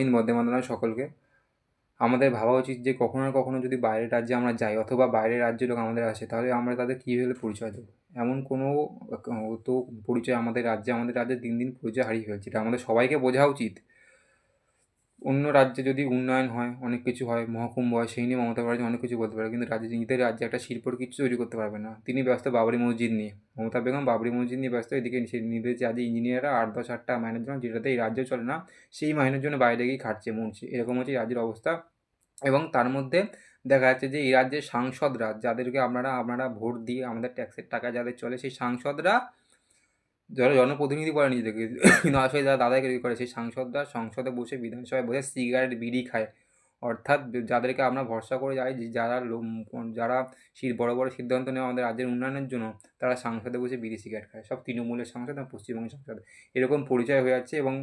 হিন্দ বন্দে মাতরম সকলকে। আমাদের ভাবা উচিত যে কখনো না কখনো যদি বাইরের রাজ্যে আমরা যাই অথবা বাইরের রাজ্যের লোক আমাদের আসে, তাহলে আমরা তাদের কীভাবে পরিচয় দেবো? এমন কোনো তো পরিচয় আমাদের রাজ্যে আমাদের রাজ্যে দিন দিন পরিচয় হারিয়ে ফেলছে, এটা আমাদের সবাইকে বোঝা উচিত। অন্য রাজ্যে যদি উন্নয়ন হয়, অনেক কিছু হয় মহাকুম্ভ হয় সেই নিয়ে মমতা ব্যানার্জি অনেক কিছু বলতে পারে। কিন্তু রাজ্যে নিজেদের রাজ্যে একটা শিল্পর কিছু তৈরি করতে পারবে না। তিনি ব্যস্ত বাবরি মসজিদ নিয়ে। মমতা বেগম বাবরি মসজিদ নিয়ে ব্যস্ত। এদিকে নিজেদের যে আজ ইঞ্জিনিয়াররা আট দশ আটটা মাইনের জন্য যেটাতে এই রাজ্য চলে না, সেই মাইনের জন্য বাইরে গিয়ে খাটছে, মরছে। এরকম হচ্ছে রাজ্যের অবস্থা। এবং তার মধ্যে দেখা যাচ্ছে যে এই রাজ্যের সাংসদরা, যাদেরকে আপনারা আপনারা ভোট দিয়ে আমাদের ট্যাক্সের টাকা যাদের চলে, সেই সাংসদরা যারা জনপ্রতিনিধি করে নিজেদেরকে। কিন্তু আসলে যারা দাদাগিরি করে, সেই সাংসদরা সংসদে বসে, বিধানসভায় বসে সিগারেট বিড়ি খায়। অর্থাৎ যাদেরকে আমরা ভরসা করে যাই যারা যারা বড় বড় সিদ্ধান্ত নেওয়া আমাদের রাজ্যের উন্নয়নের জন্য, তারা সাংসদে বসে বিড়ি সিগারেট খায়। সব তৃণমূলের সংসদ এবং পশ্চিমবঙ্গের সংসদ। এরকম পরিচয় হয়ে যাচ্ছে এবং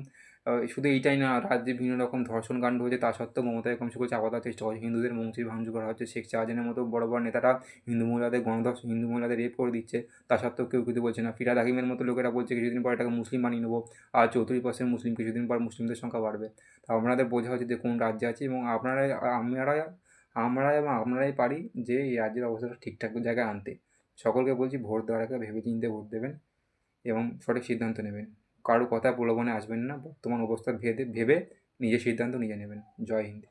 শুধু এইটাই না, রাজ্যে বিভিন্ন রকম ধর্ষণ কাণ্ড হয়েছে, তা সত্ত্বেও মমতা এরকম সকল চাপা চেষ্টা করে হিন্দুদের মন্ত্রী ভাঙচুর করা হচ্ছে। শেখ শাহজাহানের মতো বড় বড় নেতারা হিন্দু মহিলাদের গণধর্ষণ হিন্দু মহিলাদের রেপ করে দিচ্ছে। তা সত্ত্বেও কেউ কিছু বলছে না। ফিরাদ হাকিমের মতো লোকেরা বলছে, কিছুদিন পর এটাকে মুসলিম বানিয়ে নেব আর চৌত্রিশ পার্সেন্ট মুসলিম, কিছুদিন পর মুসলিমদের সংখ্যা বাড়বে। তা আপনাদের বোঝা হচ্ছে যে কোন রাজ্যে আছে এবং আপনারা আমরা আমরা এবং আপনারাই পারি যে এই রাজ্যের অবস্থাটা ঠিকঠাক জায়গায় আনতে। সকলকে বলছি, ভোট দেওয়ার আগে ভেবে চিনতে ভোট দেবেন এবং সঠিক সিদ্ধান্ত নেবেন। কারও কথা প্রলোভনে আসবেন না বর্তমান অবস্থা ভেদে, ভেবে নিজের সিদ্ধান্ত নিজে নেবেন। জয় হিন্দ।